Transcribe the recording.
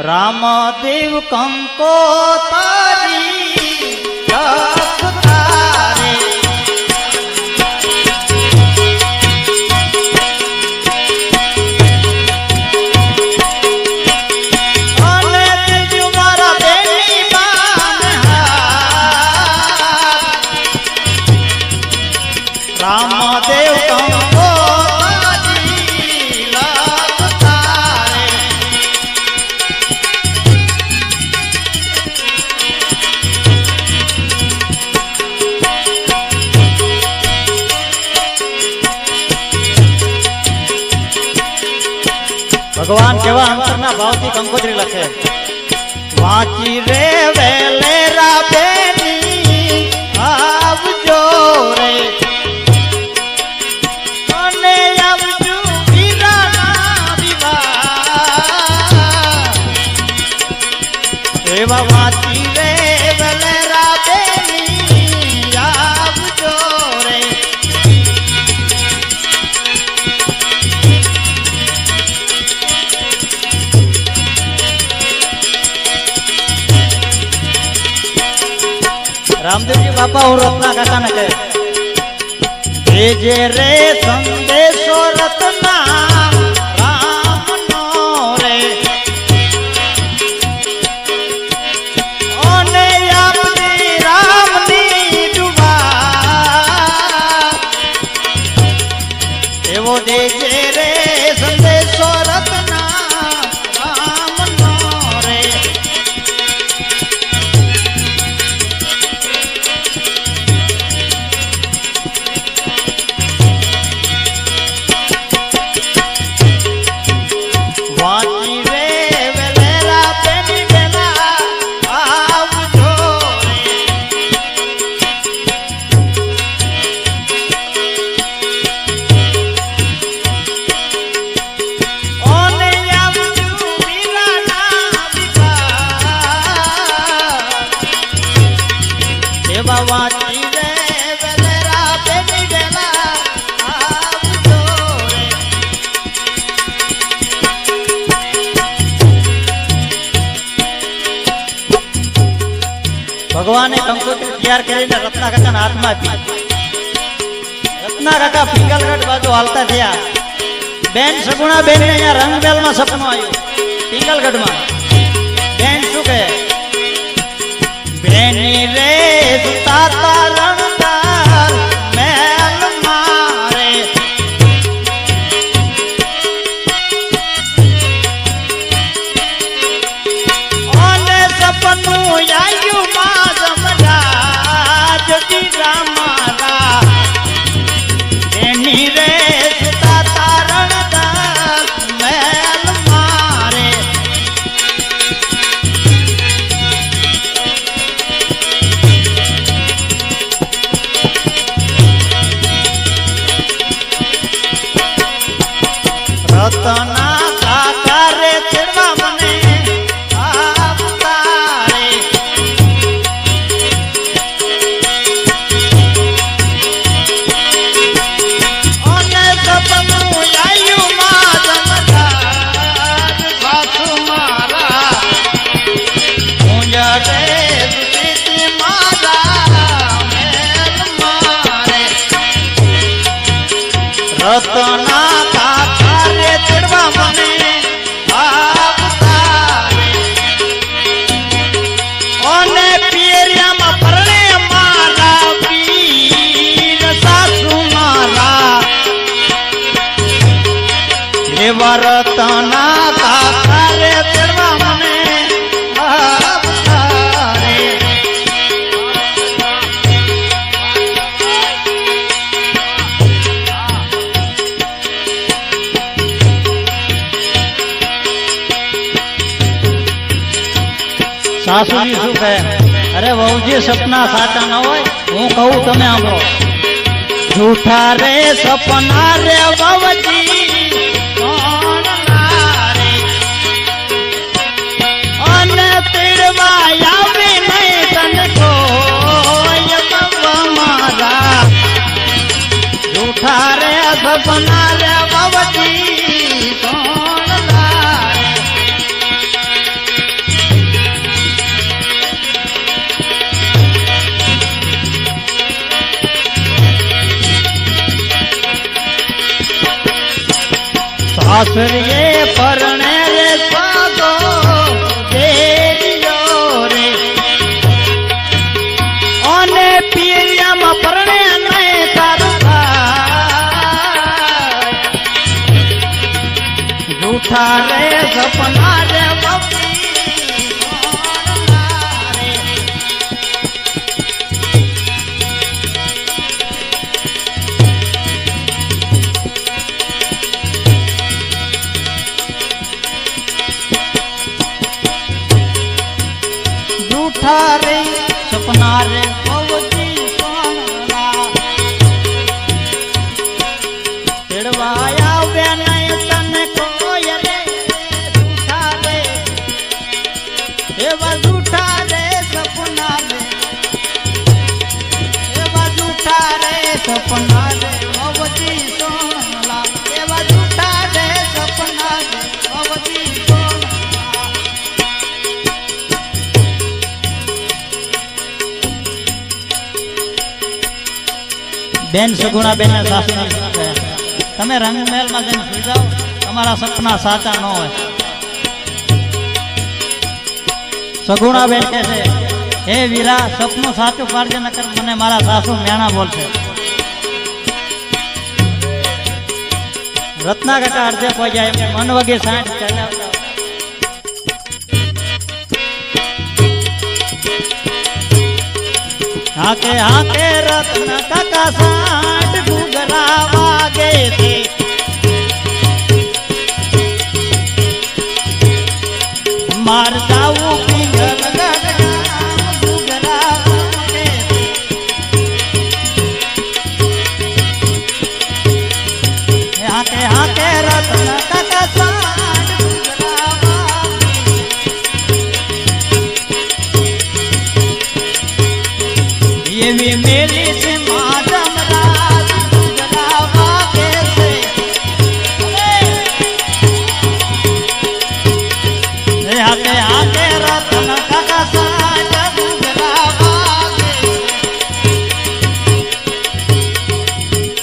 રામદેવ કંકો ભગવાન કેવા અંતરના ભાવથી કંકોત્રી લખે. વાંચી રે વેલે બેની આવજો રે. એવા વાંચી રામદેવજી બાપા હું રત્ના કાકા ને કહે જે રે સંદેશો રત્ના એવો દેજે ભગવાને કંકોત્રી તૈયાર કરીને રત્ના હાથમાં આપી રત્ના પિંગલગઢ બાજુ હાલતા થયા. બેન સગુણા બેન અહીંયા રંગબેલમાં સપનું આવ્યું. પિંગલગઢમાં બેન શું કહે? બેની રે તાતા રતના કાકા રે ચડવા મને આવતા સાસુજી શું કહે? અરે વહુજી, સપના સાચા ન હોય, હું કહું તમે સાંભળો. જૂઠા રે, સપના રે, વહુજી, કોણ સાસરીએ પરણે રે દેરિયો રે. અને પીરિયામાં પરણે સપના રે સપના રે બેન સગુણા બેન તમે રંગમહેલમાં જઈને સુઈ જાઓ. તમારા સપના સાચા ન હોય. સગુણા બેન કહે છે, હે વીરા, સપનું સાચું પાડજે નકર મને મારા સાસુ મેણા બોલશે. રત્ના કાકા અડધે કોઈ જાય એમ મન વગે સાઠ હાકે હાકે રત્ન કાકા સાઠ ઘૂઘરા વાગે છે.